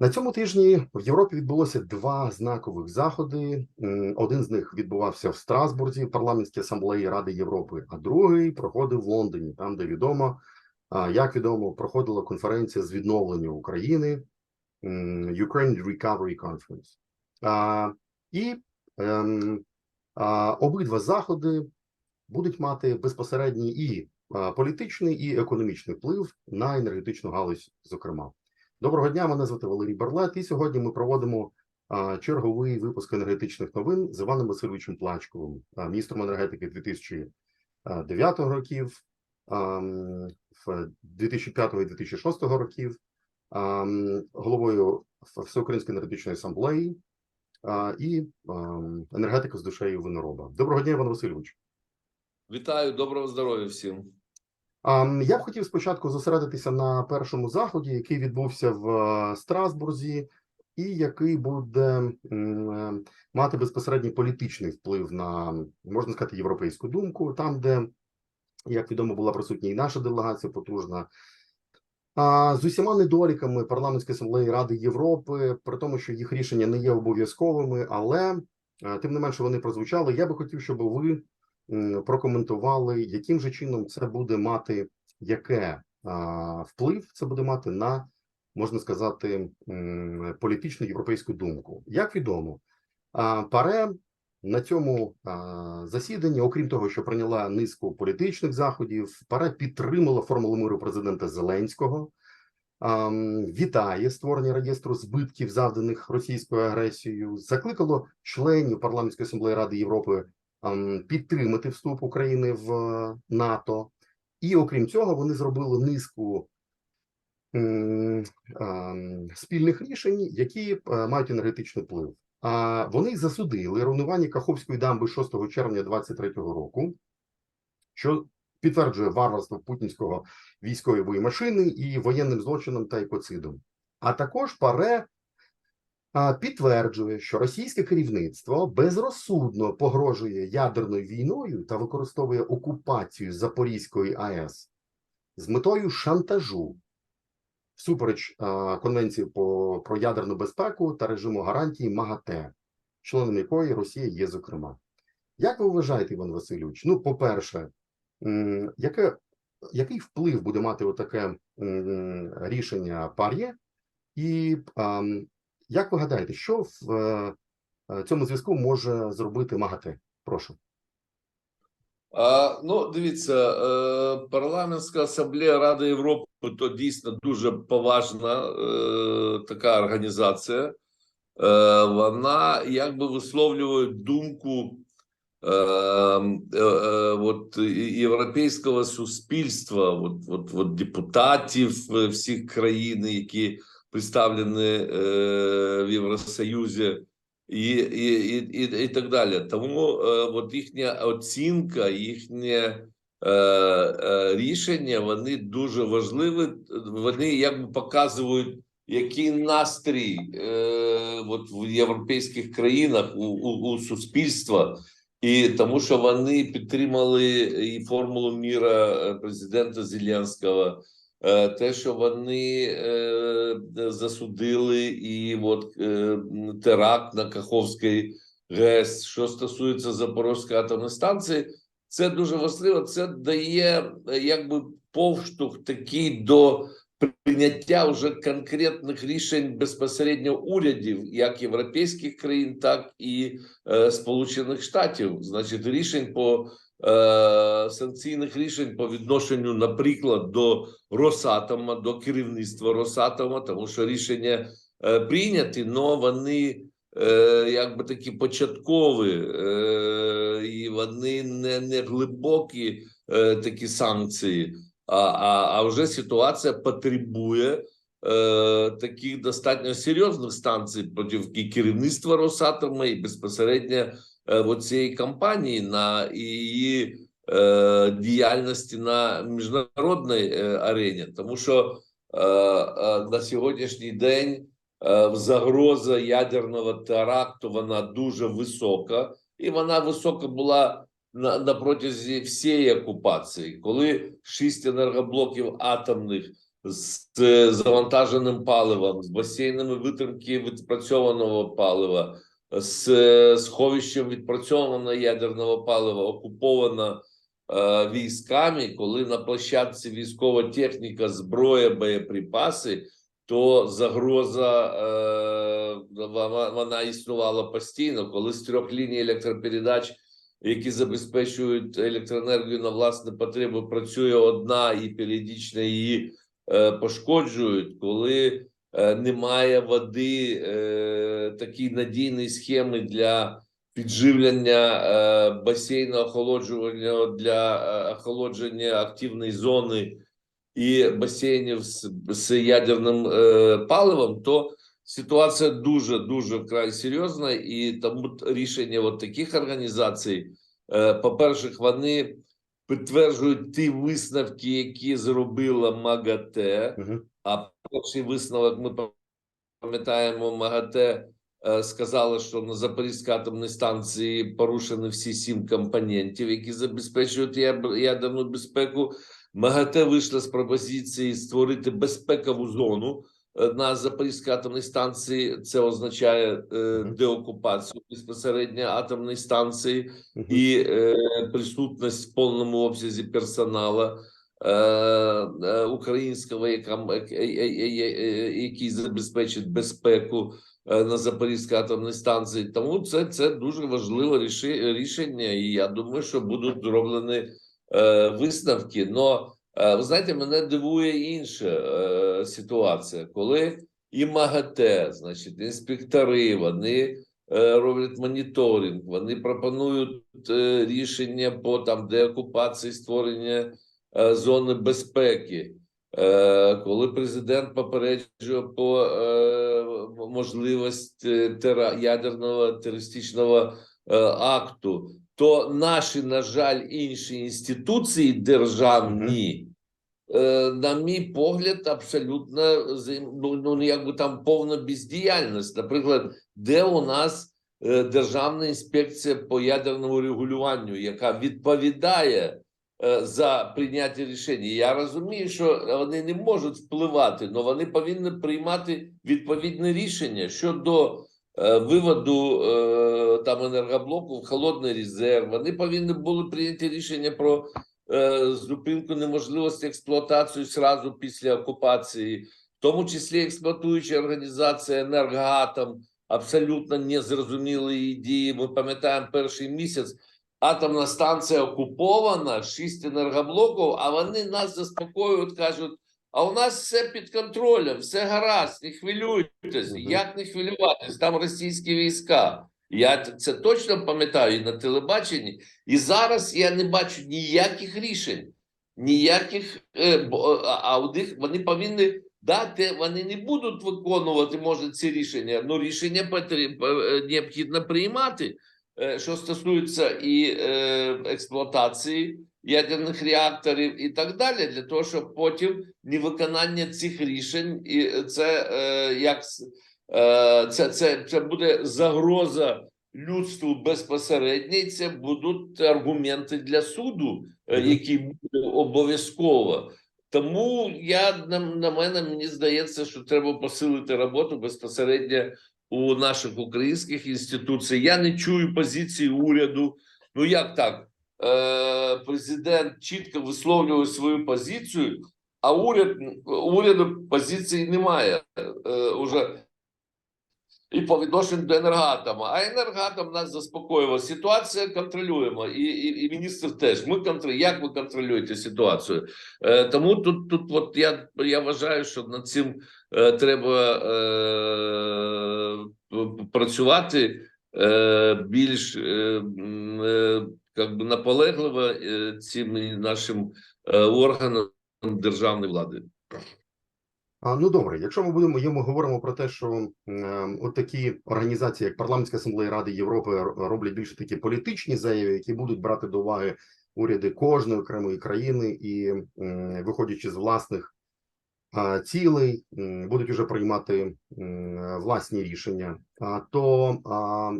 На цьому тижні в Європі відбулося два знакових заходи. Один з них відбувався в Страсбурзі, парламентській асамблеї Ради Європи, а другий проходив в Лондоні, там, де відомо, як відомо, проходила конференція з відновлення України Ukraine Recovery Conference. І ем, обидва заходи будуть мати безпосередній і політичний, і економічний вплив на енергетичну галузь, зокрема. Доброго дня, мене звати Валерій Барлет, і сьогодні ми проводимо черговий випуск енергетичних новин з Іваном Васильовичем Плачковим, міністром енергетики 2009 років, а, м, в 2005 і 2006 років, головою Всеукраїнської енергетичної асамблеї і енергетика з душею винороба. Доброго дня, Іван Васильович. Вітаю, доброго здоров'я всім. Я б хотів спочатку зосередитися на першому заході, який відбувся в е, Страсбурзі, і який буде е, мати безпосередній політичний вплив на можна сказати європейську думку, там, де, як відомо, була присутня і наша делегація потужна. З усіма недоліками парламентської асамблеї Ради Європи, при тому, що їх рішення не є обов'язковими, але е, тим не менше вони прозвучали. Я би хотів, щоб ви прокоментували, яким же чином це буде мати яке вплив це буде мати на можна сказати політичну європейську думку. Як відомо, ПАРЕ на цьому засіданні, окрім того, що прийняла низку політичних заходів, ПАРЕ підтримала формулу миру президента Зеленського. Вітає створення реєстру збитків, завданих російською агресією, закликало членів парламентської асамблеї Ради Європи підтримати вступ України в е, НАТО, і окрім цього, вони зробили низку спільних рішень, які е, мають енергетичний вплив. А вони засудили руйнування Каховської дамби 6 червня 2023 року, що підтверджує варварство путінського військової машини і воєнним злочином та екоцидом. А також ПАРЕ підтверджує, що російське керівництво безрозсудно погрожує ядерною війною та використовує окупацію Запорізької АЕС з метою шантажу всупереч конвенції по, про ядерну безпеку та режиму гарантії МАГАТЕ, членом якої Росія є, зокрема. Як ви вважаєте, Іван Васильович? Ну, по-перше, яке, який вплив буде мати отаке рішення ПАРЄ? І як ви гадаєте, що в е, е, цьому зв'язку може зробити МАГАТЕ? Прошу. А, ну, дивіться, е, парламентська асамблея Ради Європи то дійсно дуже поважна е, така організація. Е, вона якби висловлює думку е, е, от, європейського суспільства, от, от, от депутатів всіх країн, які представлені е, в Євросоюзі. І, і, і, і, так далі. Тому е, от їхня оцінка, їхнє е, е, рішення вони дуже важливі. Вони якби показують, який настрій е, от в європейських країнах у, у, у суспільства, і тому що вони підтримали і формулу міра е, президента Зеленського. Е, Те, що вони е, засудили, і от е, теракт на Каховській ГЕС, що стосується Запорозької атомної станції, це дуже важливо. Це дає якби повштовх такий до прийняття вже конкретних рішень безпосередньо урядів, як європейських країн, так і Сполучених Штатів. Значить, рішень по санкційних рішень по відношенню, наприклад, до Росатома, до керівництва Росатома, тому що рішення е, прийняті, але вони е, якби такі початкові, е, і вони не, не глибокі е, такі санкції. А, а, а вже ситуація потребує е, таких достатньо серйозних станцій проти керівництва Росатома і безпосередньо е, цієї кампанії на її е, діяльності на міжнародній е, арені, тому що е, е, на сьогоднішній день е, загроза ядерного теракту вона дуже висока, і вона висока була на, на протязі всієї окупації, коли шість енергоблоків атомних з е, завантаженим паливом, з басейнами витримки відпрацьованого палива, з е, сховищем відпрацьованого ядерного палива, окупована е, військами, коли на площадці військова техніка, зброя, боєприпаси, то загроза е, вона, існувала постійно, коли з трьох ліній електропередач, які забезпечують електроенергію на власні потреби, працює одна і періодично її е, пошкоджують, коли немає води, е, такій надійної схеми для підживлення е, басейну охолоджування для е, охолодження активної зони і басейнів з, з ядерним е, паливом, то ситуація дуже дуже вкрай серйозна, і тому рішення от таких організацій, е, по-перше, вони підтверджують ті висновки, які зробила МАГАТЕ. Мгм. А перший висновок ми пам'ятаємо, МАГАТЕ е, сказали, що на Запорізькій атомній станції порушені всі сім компонентів, які забезпечують ядерну безпеку. МАГАТЕ вийшла з пропозиції створити безпекову зону е, на Запорізькій атомній станції. Це означає е, деокупацію безпосередньо атомної станції і е, присутність в повному обсязі персоналу українського, яка, е, е, е, е, е, який забезпечить безпеку на Запорізькій атомній станції. Тому це, це дуже важливе рішення, і я думаю, що будуть зроблені висновки. Но ви знаєте, мене дивує інша ситуація, коли і МАГАТЕ, значить, інспектори, вони роблять моніторинг, вони пропонують рішення по там деокупації, створення зони безпеки. Е, Коли президент попереджує по е, можливості ядерного терористичного е, акту, то наші, на жаль, інші інституції державні, е, на мій погляд, абсолютно займ- ну, ну якби там повна бездіяльність. Наприклад, де у нас е, Державна інспекція по ядерному регулюванню, яка відповідає е, за прийняття рішень. Я розумію, що вони не можуть впливати, але вони повинні приймати відповідне рішення щодо е, виводу е, там енергоблоку в холодний резерв. Вони повинні були прийняти рішення про е, зупинку неможливості експлуатації зразу після окупації, в тому числі експлуатуюча організація енергоатом. Абсолютно незрозумілі дії. Ми пам'ятаємо перший місяць. Атомна станція окупована, шість енергоблоків, а вони нас заспокоюють, кажуть: а у нас все під контролем, все гаразд, не хвилюйтесь. Як не хвилюватись? Там російські війська. Я це точно пам'ятаю і на телебаченні. І зараз я не бачу ніяких рішень, ніяких е, бо- а- у них вони повинні дати, вони не будуть виконувати, може, ці рішення. Ну, рішення е, необхідно приймати, е, що стосується і е, експлуатації ядерних реакторів і так далі, для того, щоб потім невиконання цих рішень, і це е, як е, це, це, це буде загроза людству безпосередньо, і це будуть аргументи для суду, е, які будуть обов'язково. Тому я на, на мене мені здається, що треба посилити роботу безпосередньо у наших українських інституцій. Я не чую позиції уряду. Ну як так? Е, президент чітко висловлює свою позицію, а уряд уряду позиції немає е, уже і по відношенню до енергоатома. А енергоатом нас заспокоював. Ситуація контролюємо, і, і, і міністр теж. Ми контролюємо. Як ви контролюєте ситуацію? Е, тому тут, тут от я, я вважаю, що над цим е, треба е, працювати е, більш е, е, би наполегливо е, цим нашим е, органам державної влади. Ну добре, якщо ми будемо ми говоримо про те, що е, от такі організації, як Парламентська асамблея Ради Європи, роблять більше такі політичні заяви, які будуть брати до уваги уряди кожної окремої країни і, м, виходячи з власних а, цілей, м, будуть уже приймати м, власні рішення. А то, а,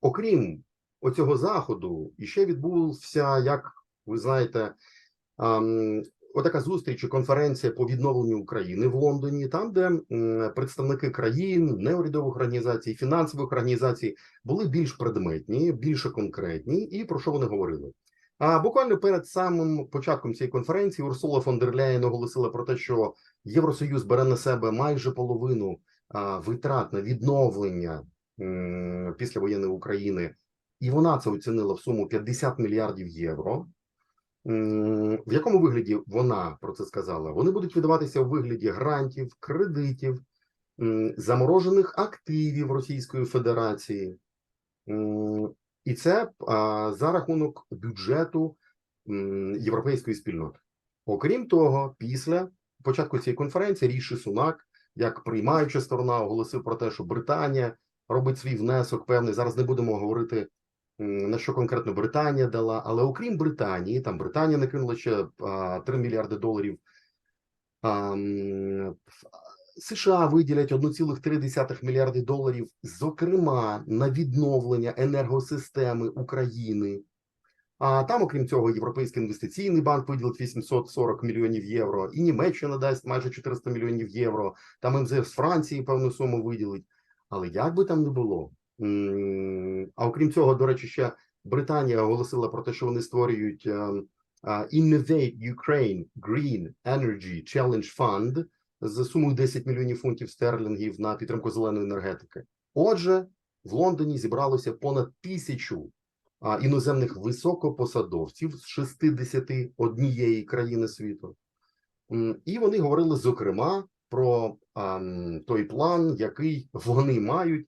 окрім оцього заходу, іще відбувся, як ви знаєте, отака зустріч і конференція по відновленню України в Лондоні, там, де представники країн, неурядових організацій, фінансових організацій були більш предметні, більше конкретні, і про що вони говорили. А буквально перед самим початком цієї конференції Урсула фон дер Ляєн оголосила про те, що Євросоюз бере на себе майже половину витрат на відновлення післявоєнної України, і вона це оцінила в суму 50 мільярдів євро. В якому вигляді вона про це сказала? Вони будуть видаватися у вигляді грантів, кредитів, заморожених активів Російської Федерації. І це за рахунок бюджету Європейської спільноти. Окрім того, після початку цієї конференції Ріші Сунак, як приймаюча сторона, оголосив про те, що Британія робить свій внесок певний. Зараз не будемо говорити на що конкретно Британія дала, але окрім Британії, там Британія накинула ще 3 мільярди доларів. США виділять 1,3 мільярди доларів, зокрема на відновлення енергосистеми України. А там, окрім цього, Європейський інвестиційний банк виділить 840 мільйонів євро, і Німеччина дасть майже 400 мільйонів євро. Там МЗФ з Франції певну суму виділить. Але як би там не було, а окрім цього, до речі, ще Британія оголосила про те, що вони створюють е, а, Innovate Ukraine Green Energy Challenge Fund з сумою 10 мільйонів фунтів стерлінгів на підтримку зеленої енергетики. Отже, в Лондоні зібралося понад тисячу іноземних високопосадовців з 61 країни світу. І вони говорили зокрема про той план, який вони мають,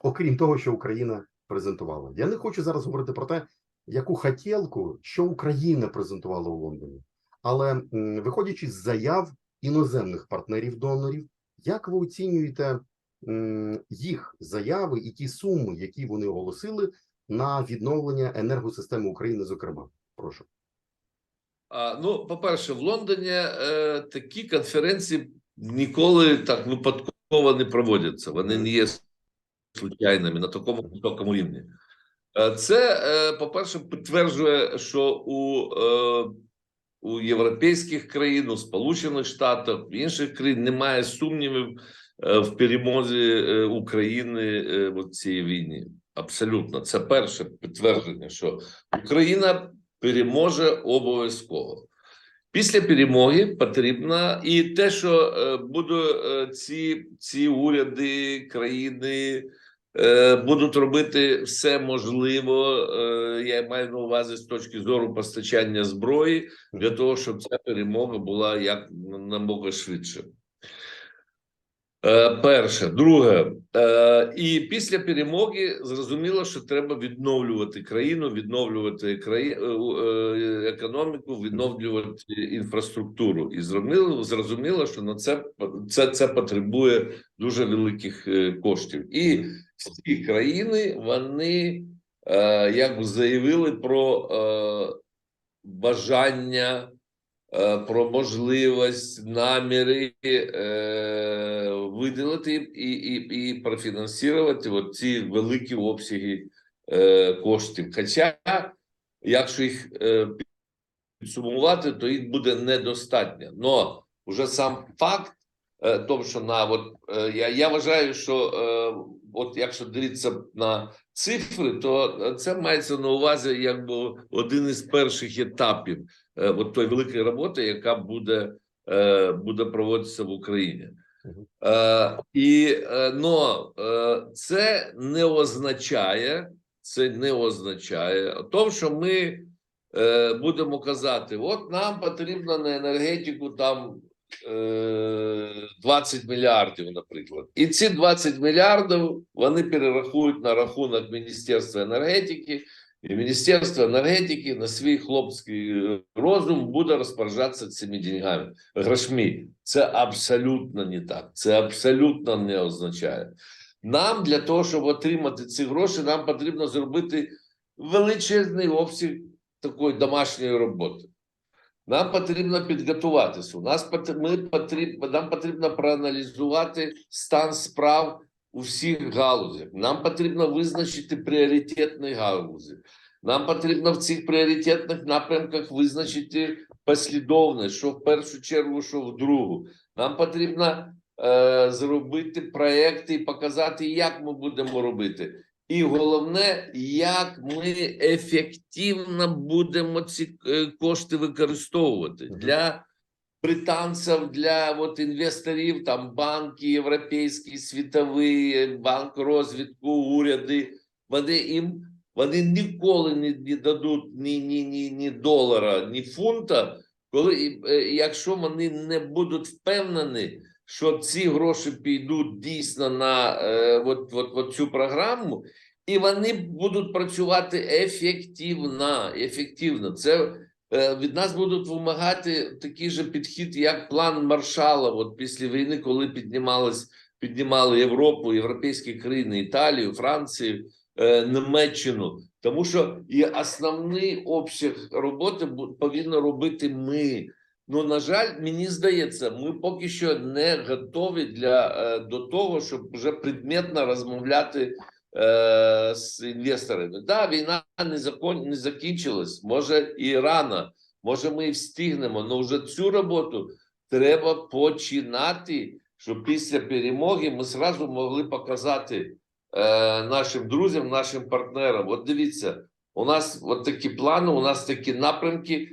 окрім того, що Україна презентувала. Я не хочу зараз говорити про те, яку хотілку, що Україна презентувала у Лондоні, але виходячи з заяв іноземних партнерів-донорів, як ви оцінюєте їх заяви і ті суми, які вони оголосили на відновлення енергосистеми України, зокрема, прошу. А, ну, по-перше, в Лондоні е, такі конференції ніколи так випадково не проводяться. Вони не є случайними на такому високому рівні. Е, Це, е, по-перше, підтверджує, що у, е, у європейських країн, у Сполучених Штатах, в інших країн немає сумнівів в перемозі України в цій війні. Абсолютно, це перше підтвердження, що Україна переможе обов'язково. Після перемоги потрібно і те, що будуть ці, ці уряди, країни будуть робити все можливо. Е, я маю на увазі з точки зору постачання зброї для того, щоб ця перемога була як намога швидше. Е, Перше, друге, е, і після перемоги зрозуміло, що треба відновлювати країну, відновлювати краї... е, економіку, відновлювати інфраструктуру. І зрозуміло, що на це, це, це потребує дуже великих коштів. І ці країни вони як заявили про бажання про можливість, наміри е, виділити і, і, і профінансувати ці великі обсяги е, коштів. Хоча, якщо їх е, підсумувати, то їх буде недостатньо. Но вже сам факт, е, тому що на от е, я, я вважаю, що е, от якщо дивитися на цифри, то е, це мається на увазі якби один із перших етапів е, от тої великої роботи, яка буде, е, буде проводитися в Україні. Е, і е, но е, це не означає, це не означає тому, що ми е, будемо казати: от нам потрібно на енергетику там е, 20 мільярдів, наприклад, і ці 20 мільярдів вони перерахують на рахунок Міністерства енергетики. І Міністерство енергетики на свій хлопський е, розум буде розпоряджатися цими деньгами, грошми. Це абсолютно не так. Це абсолютно не означає. Нам для того, щоб отримати ці гроші, нам потрібно зробити величезний обсяг такої домашньої роботи. Нам потрібно підготуватися. У нас потрібно, нам потрібно проаналізувати стан справ у всіх галузях. Нам потрібно визначити пріоритетні галузі. Нам потрібно в цих пріоритетних напрямках визначити послідовність, що в першу чергу, що в другу. Нам потрібно е, зробити проекти і показати, як ми будемо робити. І головне, як ми ефективно будемо ці е, кошти використовувати для британців, для от, інвесторів, там банки європейські, світові, банк розвитку, уряди. Вони їм вони ніколи не, не дадуть ні, ні, ні, ні долара, ні фунта, коли е, якщо вони не будуть впевнені, що ці гроші підуть дійсно на е, от, от, от цю програму, і вони будуть працювати ефективно. ефективно. Це від нас будуть вимагати такий же підхід, як план Маршала. От після війни, коли піднімалась, піднімали Європу, європейські країни, Італію, Францію, е, Німеччину. Тому що і основний обсяг роботи повинно робити ми. Ну, на жаль, мені здається, ми поки що не готові для е, до того, щоб вже предметно розмовляти е, з інвесторами. Да, війна не закон не закінчилась. Може і рано, може, ми і встигнемо. але вже цю роботу треба починати, щоб після перемоги ми зразу могли показати е, нашим друзям, нашим партнерам. От дивіться, у нас от такі плани, у нас такі напрямки.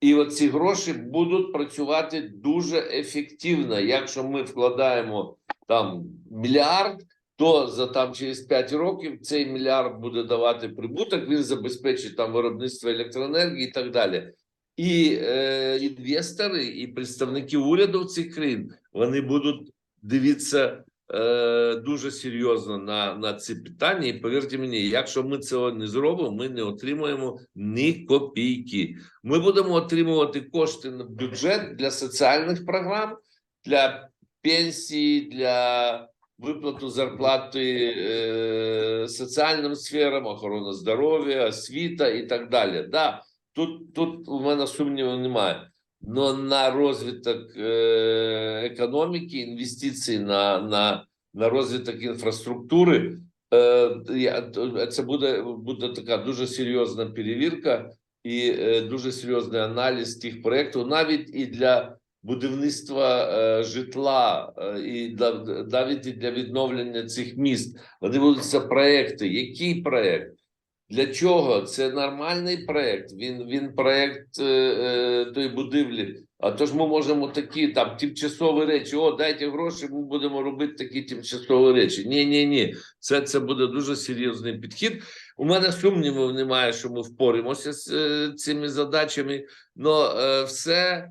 І оці гроші будуть працювати дуже ефективно. Якщо ми вкладаємо там мільярд, то за там через 5 років цей мільярд буде давати прибуток. Він забезпечить там виробництво електроенергії і так далі. І е, інвестори, і представники уряду цих країн вони будуть дивитися е, дуже серйозно на, на ці питання. І повірте мені, якщо ми цього не зробимо, ми не отримаємо ні копійки. Ми будемо отримувати кошти на бюджет для соціальних програм, для пенсії, для виплату зарплати е, соціальним сферам, охорона здоров'я, освіта і так далі. Да, тут, тут у мене сумнівів немає. Но на розвиток е, економіки, інвестиції на, на, на розвиток інфраструктури. Е, це буде, буде така дуже серйозна перевірка і е, дуже серйозний аналіз тих проєктів, навіть і для будівництва е, житла, е, і навіть для відновлення цих міст. Вони будуть це проекти. Який проект? Для чого? Це нормальний проект. Він він проект е, е, тої будівлі. А то ж ми можемо такі там тимчасові речі. О, дайте гроші, ми будемо робити такі тимчасові речі. Ні, ні, ні. Це, це буде дуже серйозний підхід. У мене сумнівів немає, що ми впоримося з е, цими задачами, але все. Е, е,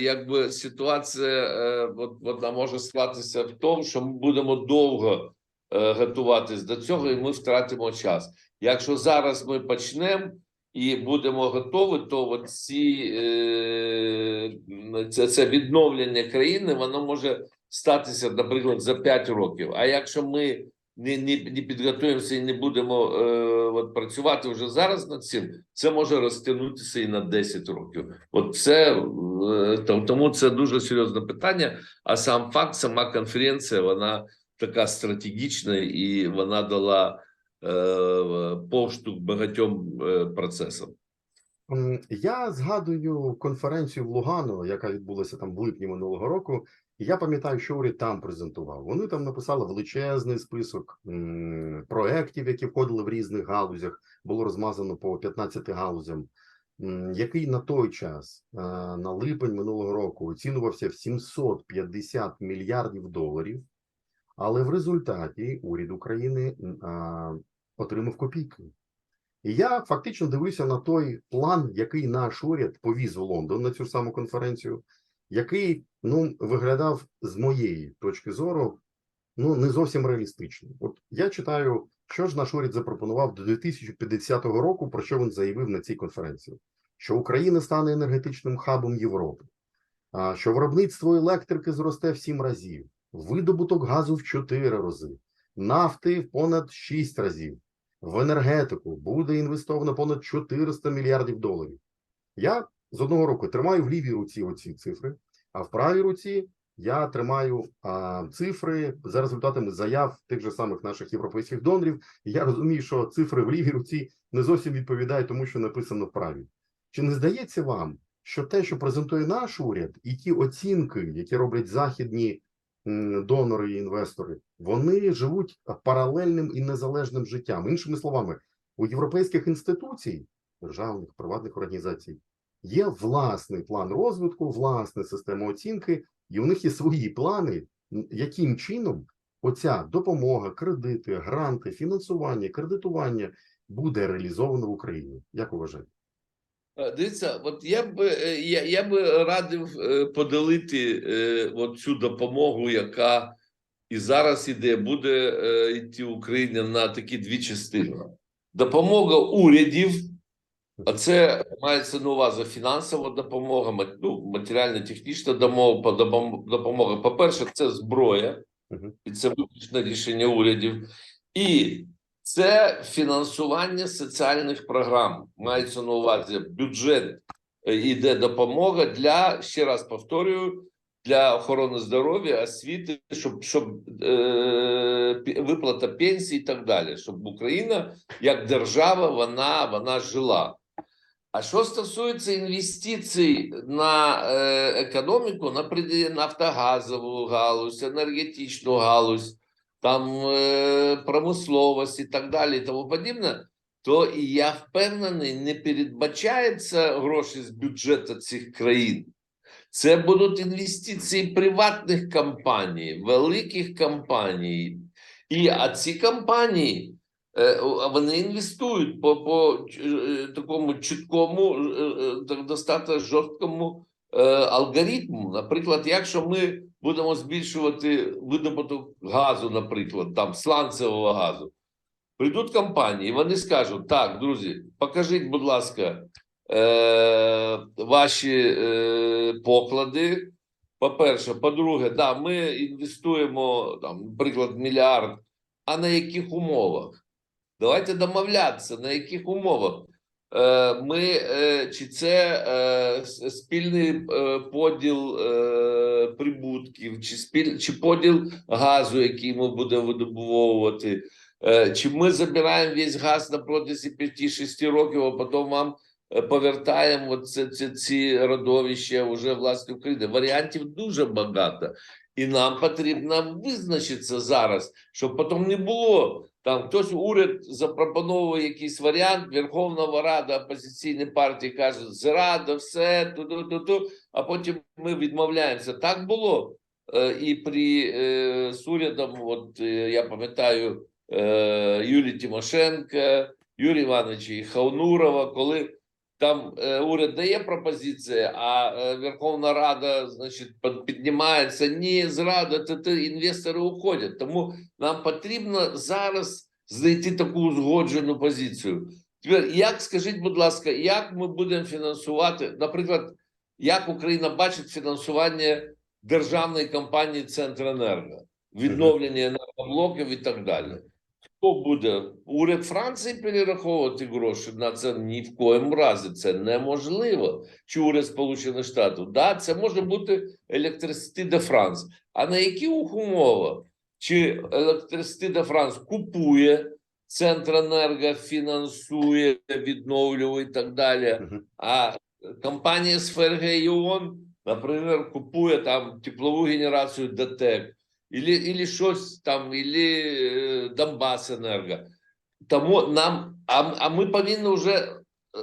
якби ситуація е, вона може склатися в тому, що ми будемо довго е, готуватись до цього, і ми втратимо час. Якщо зараз ми почнемо і будемо готові, то ці, е, це, це відновлення країни, воно може статися, наприклад, за 5 років. А якщо ми не, не, не підготуємося і не будемо е, от, працювати вже зараз над цим, це може розтягнутися і на 10 років. От це е, тому це дуже серйозне питання. А сам факт, сама конференція, вона така стратегічна і вона дала е, поштовх багатьом е, процесам. Я згадую конференцію в Лугану, яка відбулася там в липні минулого року. Я пам'ятаю, що уряд там презентував. Вони там написали величезний список проєктів, які входили в різних галузях. Було розмазано по 15 галузям, який на той час, е, на липень минулого року, оцінювався в 750 мільярдів доларів. Але в результаті уряд України отримав копійки. І я фактично дивився на той план, який наш уряд повіз в Лондон на цю саму конференцію, який ну виглядав з моєї точки зору ну не зовсім реалістично. От я читаю, що ж наш уряд запропонував до 2050 року, про що він заявив на цій конференції, що Україна стане енергетичним хабом Європи, що виробництво електрики зросте в 7 разів, видобуток газу в 4 рази, нафти в понад 6 разів в енергетику буде інвестовано понад 400 мільярдів доларів. Я з одного року тримаю в лівій руці оці цифри, а в правій руці я тримаю а, цифри за результатами заяв тих же самих наших європейських донорів. І я розумію, що цифри в лівій руці не зовсім відповідають тому, що написано в правій. Чи не здається вам, що те, що презентує наш уряд, і ті оцінки, які роблять західні донори і інвестори, вони живуть паралельним і незалежним життям. Іншими словами, у європейських інституцій, державних приватних організацій, є власний план розвитку, власна система оцінки, і у них є свої плани, яким чином оця допомога, кредити, гранти, фінансування, кредитування буде реалізовано в Україні. Як вважаєте? Е, Дивіться, от я б е, я, я би радив е, поділити от цю допомогу, яка і зараз іде, буде йти Україні на такі дві частини. Допомога урядів, а це мається на увазі фінансова допомога, ну, матеріально-технічна допомога. По-перше, це зброя, і це виключне рішення урядів. І це фінансування соціальних програм. Мається на увазі бюджет е, іде допомога для ще раз повторюю. Для охорони здоров'я, освіти, щоб щоб е, виплата пенсій і так далі, щоб Україна як держава вона, вона жила. А що стосується інвестицій на е, економіку, наприклад, нафтогазову галузь, енергетичну галузь, там е, промисловість і так далі, і тому подібне, то я впевнений, не передбачається гроші з бюджету цих країн. Це будуть інвестиції приватних компаній, великих компаній. І а ці компанії вони інвестують по, по е, такому чіткому, е, е, достатньо жорсткому е, алгоритму. Наприклад, якщо ми будемо збільшувати видобуток газу, наприклад, там сланцевого газу, прийдуть компанії, вони скажуть: так, друзі, покажіть, будь ласка, е, ваші е, поклади. По-перше, по-друге, да, ми інвестуємо там, наприклад, мільярд. А на яких умовах? Давайте домовлятися, на яких умовах. Е, Ми е, чи це е, спільний поділ прибутків, чи спіль, чи поділ газу, який ми будемо видобувати, чи ми забираємо весь газ на протязі 5-6 років, а потім вам повертаємо це, це, ці родовища вже власне України. Варіантів дуже багато. І нам потрібно визначитися зараз, щоб потім не було там хтось уряд запропонував якийсь варіант, Верховна Рада, опозиційні партії кажуть, зрада, все, ту-ту-ту-ту, а потім ми відмовляємося. Так було. Е, І при е, з урядом, от е, я пам'ятаю е, Тимошенка, Юрія Івановича і Хаунурова, коли там е, уряд дає пропозиції, а е, Верховна Рада, значить, під- піднімається, ні, зрада, то, то інвестори уходять. Тому нам потрібно зараз знайти таку узгоджену позицію. Тепер, як скажіть, будь ласка, як ми будемо фінансувати, наприклад, як Україна бачить фінансування державної компанії Центренерго, відновлення енергоблоків і так далі? Хто буде уряд Франції перераховувати гроші на це ні в коєму разі. Це неможливо. Чи уряд Сполучених Штатів? Да, це може бути Electricité de France. А на яких умовах? Чи Electricité de France купує Центренерго, фінансує, відновлює і так далі? А компанія з ФРГ і ООН, наприклад, купує там теплову генерацію ДТЕК, или, или щось там, или е, Донбас Енерго. Тому нам, а, а ми повинні вже,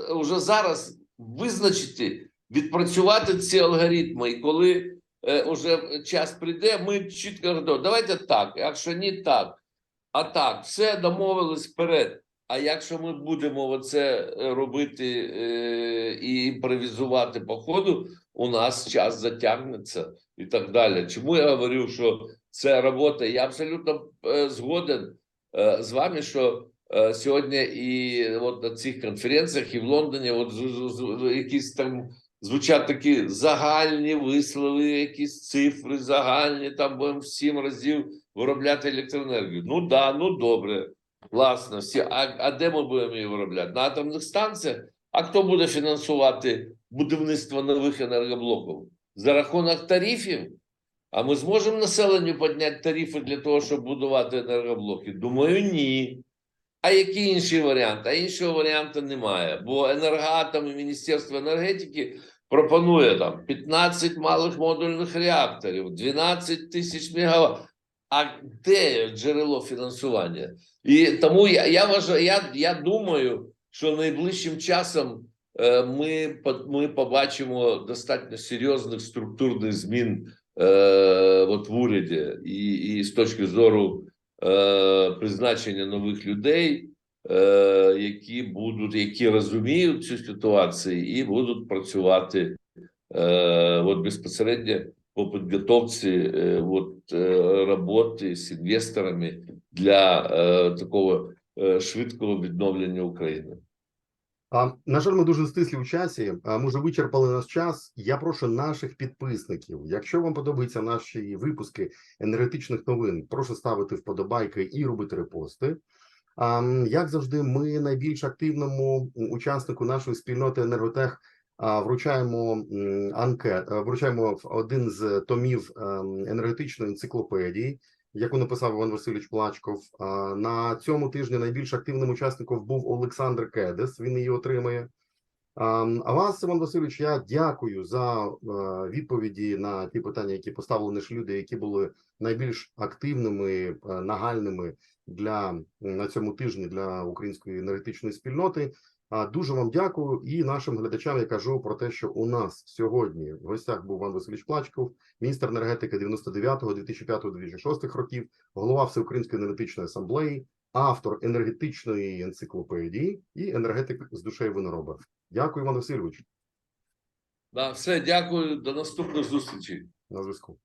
вже зараз визначити, відпрацювати ці алгоритми. І коли е, вже час прийде, ми чітко говоримо, давайте так, якщо ні, так. А так, все домовились вперед. А якщо ми будемо оце е, робити е, і імпровізувати по ходу, у нас час затягнеться і так далі. Чому я говорю, що це робота? Я абсолютно е, згоден е, з вами, що е, сьогодні і от на цих конференціях, і в Лондоні, от якісь там звучать такі загальні вислови, якісь цифри загальні, там будемо в сім разів виробляти електроенергію. Ну да, ну добре, класно. Всі. А, а де ми будемо її виробляти? На атомних станціях? А хто буде фінансувати будівництво нових енергоблоків? За рахунок тарифів? А ми зможемо населенню підняти тарифи для того, щоб будувати енергоблоки? Думаю, ні. А які інші варіанти? А іншого варіанту немає. Бо енергоатом і Міністерство енергетики пропонує там 15 малих модульних реакторів, 12 тисяч мегаватт. А де джерело фінансування? І тому я, я вважаю, я, я думаю, що найближчим часом ми, по- ми побачимо достатньо серйозних структурних змін е, от в уряді, і, і з точки зору е, призначення нових людей, е, які будуть, які розуміють цю ситуацію і будуть працювати е, от безпосередньо по підготовці е, от, е, роботи з інвесторами для е, такого е, швидкого відновлення України. На жаль, ми дуже стислі у часі. Ми вже вичерпали наш час. Я прошу наших підписників. Якщо вам подобаються наші випуски енергетичних новин, прошу ставити вподобайки і робити репости. Як завжди, ми найбільш активному учаснику нашої спільноти енерготех вручаємо анкет, вручаємо один з томів ем, енергетичної енциклопедії яку написав Іван Васильович Плачков. На цьому тижні найбільш активним учасником був Олександр Кедес. Він її отримає. А вас, Іван Васильович, я дякую за е, відповіді на ті питання, які поставили наші люди, які були найбільш активними, е, нагальними для на цьому тижні для української енергетичної спільноти. А дуже вам дякую і нашим глядачам. Я кажу про те, що у нас сьогодні в гостях був Іван Васильович Плачков, міністр енергетики 99-го, 2005-го, 2006 років, голова Всеукраїнської енергетичної асамблеї, автор енергетичної енциклопедії і енергетик з душею виноробив. Дякую, Іван Васильович. Да, все, дякую, до наступних зустрічей. На зв'язку.